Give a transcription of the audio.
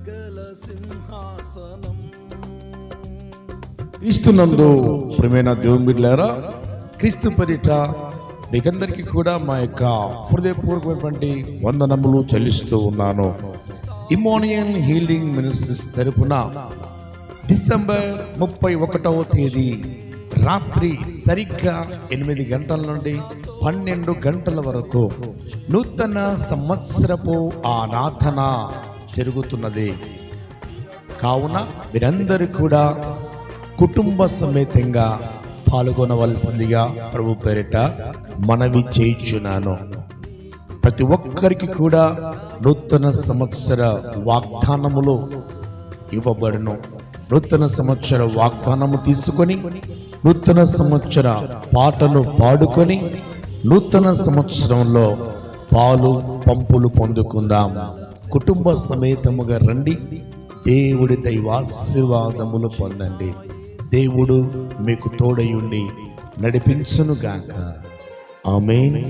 సకల సింహాసనం. క్రీస్తునందు ప్రియమైన దేవుని బిడ్డలారా క్రీస్తు పరిట మీకందరికీ కూడా మా యొక్క హృదయపూర్వకమైనటువంటి వందనములు చెల్లిస్తూ ఉన్నాను. ఇమోనియన్ హీలింగ్ మినిస్ట్రీస్ తరపున డిసెంబర్ ముప్పై ఒకటవ తేదీ రాత్రి సరిగ్గా ఎనిమిది గంటల నుండి పన్నెండు గంటల వరకు నూతన సంవత్సరపు ఆరాధన జరుగుతున్నది. కావున మీరందరూ కూడా కుటుంబ సమేతంగా పాల్గొనవలసిందిగా ప్రభు పేరిట మనవి చేయించున్నాను. ప్రతి ఒక్కరికి కూడా నూతన సంవత్సర వాగ్దానములు ఇవ్వబడును. నూతన సంవత్సర వాగ్దానము తీసుకొని నూతన సంవత్సర పాటలు పాడుకొని నూతన సంవత్సరంలో పాలు పంపులు పొందుకుందాం. కుటుంబ సమేతముగా రండి. దేవుడి దైవాశీర్వాదములు పొందండి. దేవుడు మీకు తోడయుండి నడిపించునుగాక. ఆమె